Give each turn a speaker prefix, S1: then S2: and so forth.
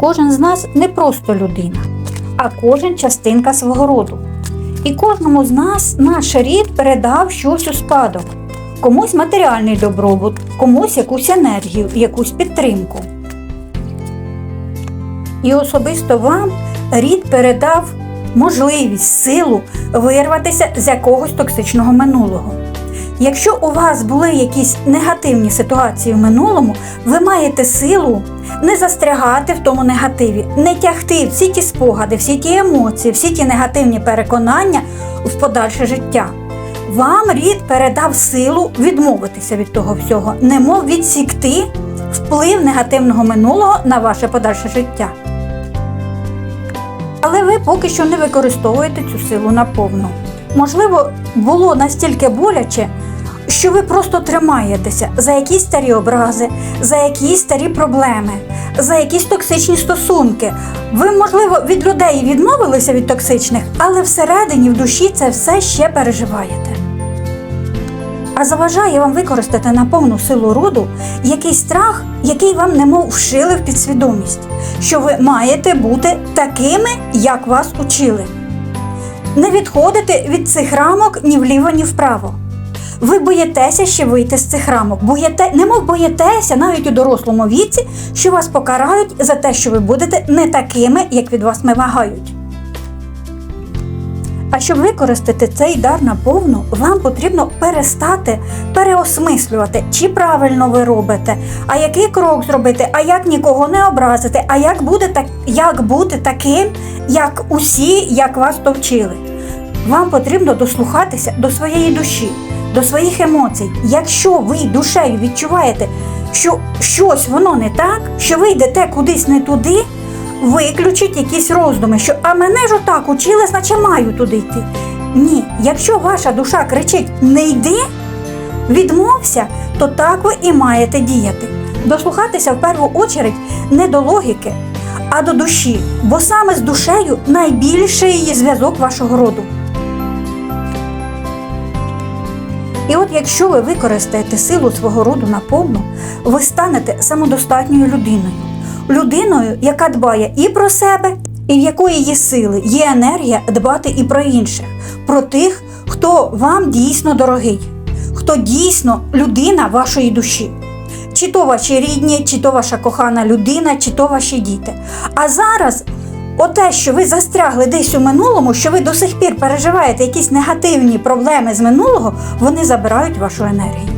S1: Кожен з нас не просто людина, а кожен частинка свого роду. І кожному з нас наш рід передав щось у спадок. Комусь матеріальний добробут, комусь якусь енергію, якусь підтримку. І особисто вам рід передав можливість, силу вирватися з якогось токсичного минулого. Якщо у вас були якісь негативні ситуації в минулому, ви маєте силу не застрягати в тому негативі, не тягти всі ті спогади, всі ті емоції, всі ті негативні переконання в подальше життя. Вам рід передав силу відмовитися від того всього, немов відсікти вплив негативного минулого на ваше подальше життя. Але ви поки що не використовуєте цю силу наповну. Можливо, було настільки боляче, що ви просто тримаєтеся за якісь старі образи, за якісь старі проблеми, за якісь токсичні стосунки. Ви, можливо, від людей відмовилися від токсичних, але всередині в душі це все ще переживаєте. А заважає вам використати на повну силу роду якийсь страх, який вам немов вшили в підсвідомість, що ви маєте бути такими, як вас учили. Не відходите від цих рамок ні вліво, ні вправо. Ви боїтеся ще вийти з цих рамок, боїте, немов боїтеся навіть у дорослому віці, що вас покарають за те, що ви будете не такими, як від вас вимагають. А щоб використати цей дар наповну, вам потрібно перестати переосмислювати, чи правильно ви робите, а який крок зробити, а як нікого не образити, а як, буде так, як бути таким, як усі, як вас то вчили. Вам потрібно дослухатися до своєї душі, до своїх емоцій. Якщо ви душею відчуваєте, що щось воно не так, що ви йдете кудись не туди, виключіть якісь роздуми, що а мене ж отак учили, значить маю туди йти. Ні, якщо ваша душа кричить не йди, відмовся, то так ви і маєте діяти. Дослухатися в першу очередь не до логіки, а до душі, бо саме з душею найбільший зв'язок вашого роду. І от якщо ви використаєте силу свого роду наповну, ви станете самодостатньою людиною. Людиною, яка дбає і про себе, і в якої є сили, є енергія дбати і про інших, про тих, хто вам дійсно дорогий, хто дійсно людина вашої душі. Чи то ваші рідні, чи то ваша кохана людина, чи то ваші діти. А зараз Оте, що ви застрягли десь у минулому, що ви до сих пір переживаєте якісь негативні проблеми з минулого, вони забирають вашу енергію.